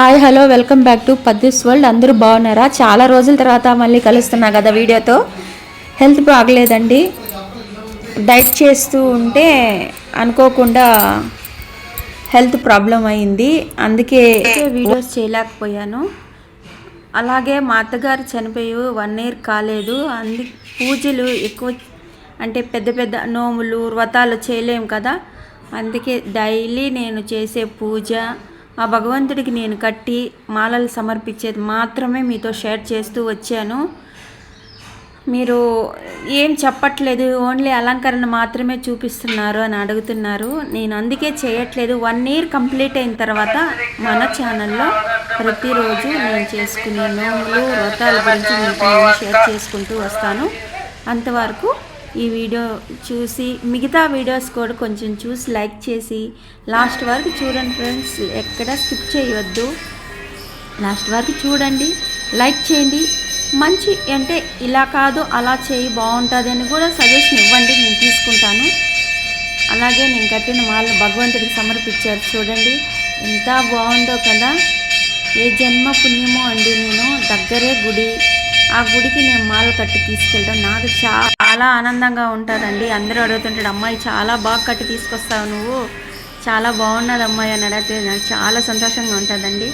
Hi hello welcome back to పద్దిస్ world. అందరూ బాగున్నారా? చాలా రోజుల తర్వాత మళ్ళీ కలుస్తున్నా కదా వీడియోతో. హెల్త్ బాగలేదండి. డైట్ చేస్తూ ఉంటే అనుకోకుండా హెల్త్ ప్రాబ్లం అయింది. అందుకే వీడియోస్ చేయలేకపోయాను. అలాగే మా అత్తగారు చనిపోయి వన్ ఇయర్ కాలేదు. అందు పూజలు ఎక్కువ అంటే పెద్ద పెద్ద నోములు వ్రతాలు చేయలేము కదా. అందుకే డైలీ నేను చేసే పూజ ఆ భగవంతుడికి నేను కట్టి మాలలు సమర్పించేది మాత్రమే మీతో షేర్ చేస్తూ వచ్చాను. మీరు ఏం చెప్పట్లేదు ఓన్లీ అలంకరణ మాత్రమే చూపిస్తున్నారు అని అడుగుతున్నారు. నేను అందుకే చేయట్లేదు. వన్ ఇయర్ కంప్లీట్ అయిన తర్వాత మన ఛానల్లో ప్రతిరోజు నేను చేసుకునే నోములు వ్రతాల గురించి మీతో షేర్ చేసుకుంటూ వస్తాను. అంతవరకు ఈ వీడియో చూసి మిగతా వీడియోస్ కూడా కొంచెం చూసి లైక్ చేసి లాస్ట్ వరకు చూడండి ఫ్రెండ్స్. ఎక్కడ స్కిప్ చేయవద్దు. లాస్ట్ వరకు చూడండి లైక్ చేయండి. మంచి అంటే ఇలా కాదు అలా చేయి బాగుంటుంది అని కూడా సజెషన్ ఇవ్వండి నేను తీసుకుంటాను. అలాగే నేను కట్టిన మాల భగవంతుడికి సమర్పించారు చూడండి. ఎంత బాగుందో కదా. ఏ జన్మ పుణ్యమో అండి నేను దగ్గరే గుడి. ఆ గుడికి నేను మాల కట్టి తీసుకెళ్ళడం నాకు చాలా ఆనందంగా ఉంటుందండి. అందరూ అడుగుతుంటాడు అమ్మాయి చాలా బాగా కట్టి తీసుకొస్తావు నువ్వు. చాలా బాగున్నది అమ్మాయి అని అడిగితే నాకు చాలా సంతోషంగా ఉంటుందండి.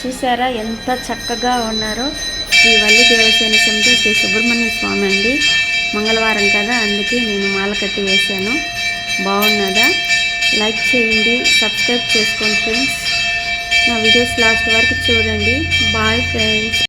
చూసారా ఎంత చక్కగా ఉన్నారో. శ్రీ వల్లి దేవసేన సమితి శ్రీ సుబ్రహ్మణ్య స్వామి అండి. మంగళవారం కదా అందుకే నేను మాల కట్టి వేశాను. బాగున్నదా? లైక్ చేయండి సబ్స్క్రైబ్ చేసుకోండి ఫ్రెండ్స్. నా వీడియోస్ లాస్ట్ వరకు చూడండి. Bye friends.